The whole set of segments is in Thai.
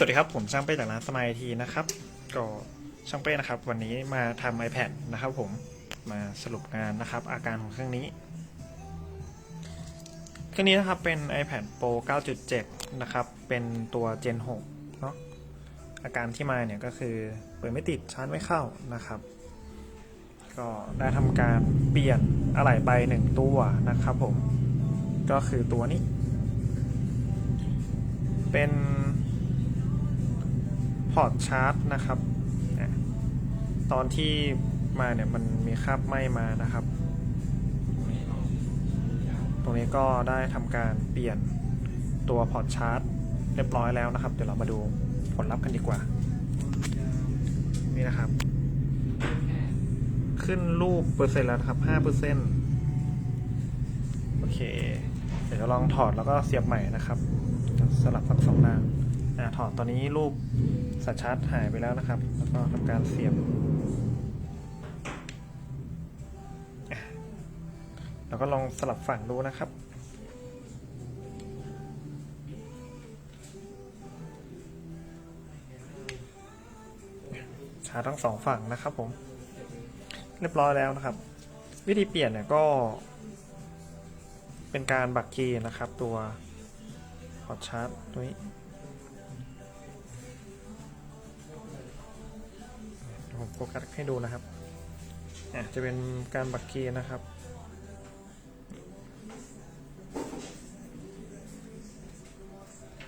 สวัสดีครับ ผมช่างเป้จากร้านสมายทีนะครับ ก็ช่างเป้นะครับ วันนี้มาทำ iPad นะครับ ผมมาสรุปงานนะครับ อาการของเครื่องนี้ เครื่องนี้นะครับเป็น iPad Pro 9.7 นะครับ เป็นตัว Gen 6 เนาะอาการที่มาเนี่ยก็คือเปิดไม่ติดชาร์จไม่เข้านะครับ ก็ได้ทำการเปลี่ยนอะไหล่ใบหนึ่งตัวนะครับ ผมก็คือตัวนี้ เป็น อร์ตชาร์จนะครับ ตอนที่มาเนี่ยมันมีคราบไหม้มานะครับ ตรงนี้ก็ได้ทำการเปลี่ยนตัวพอร์ตชาร์จเรียบร้อยแล้วนะครับ เดี๋ยวเรามาดูผลลัพธ์กันดีกว่า นี่นะครับ ขึ้นรูปเปอร์เซ็นต์แล้วนะครับห้าเปอร์เซ็นต์โอเค เดี๋ยวลองถอดแล้วก็เสียบใหม่นะครับ สลับทั้งสองด้าน อ่าถอดตอนนี้รูปสัญชาร์จหายไปแล้วนะครับ แล้วก็ทำการเสียบ แล้วก็ลองสลับฝั่งดูนะครับชาร์จทั้งสองฝั่งนะครับผม เรียบร้อยแล้วนะครับ วิธีเปลี่ยนเนี่ยก็ เป็นการบักคีย์นะครับ ตัวพอร์ตชาร์จตัวนี้ โฟกัสให้ดูนะครับอะจะเป็นการบักคีย์นะครับ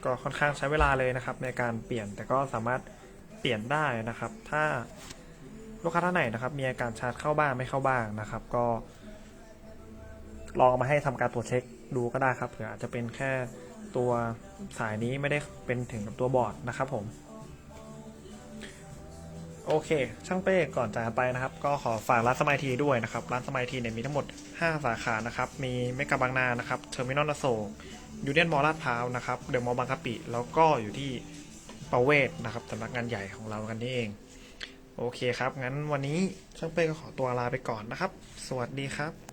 ก็ค่อนข้างใช้เวลาเลยนะครับ ในการเปลี่ยนแต่ก็สามารถเปลี่ยนได้นะครับ ถ้าลูกค้าท่านไหนนะครับ มีอาการชาร์จเข้าบ้างไม่เข้าบ้างนะครับ ก็ลองเอามาให้ทำการตรวจเช็คดูก็ได้ครับเผื่ออาจจะเป็นแค่ตัวสายนี้ไม่ได้เป็นถึงกับตัวบอร์ดนะครับผม โอเค ช่างเป้ก่อนจากไปนะครับ ก็ขอฝากร้านสมัยทีด้วยนะครับ ร้านสมัยทีเนี่ยมีทั้งหมด 5 สาขานะครับ มีเมกะบางนานะครับเทอร์มินอลอโศกยูเนียนมอลลาดพร้าวนะครับเดอะมอลล์บางกะปิ แล้วก็อยู่ที่ประเวศนะครับสำนักงานใหญ่ของเรากันนี่เอง โอเคครับ งั้นวันนี้ช่างเป้ก็ขอตัวลาไปก่อนนะครับ สวัสดีครับ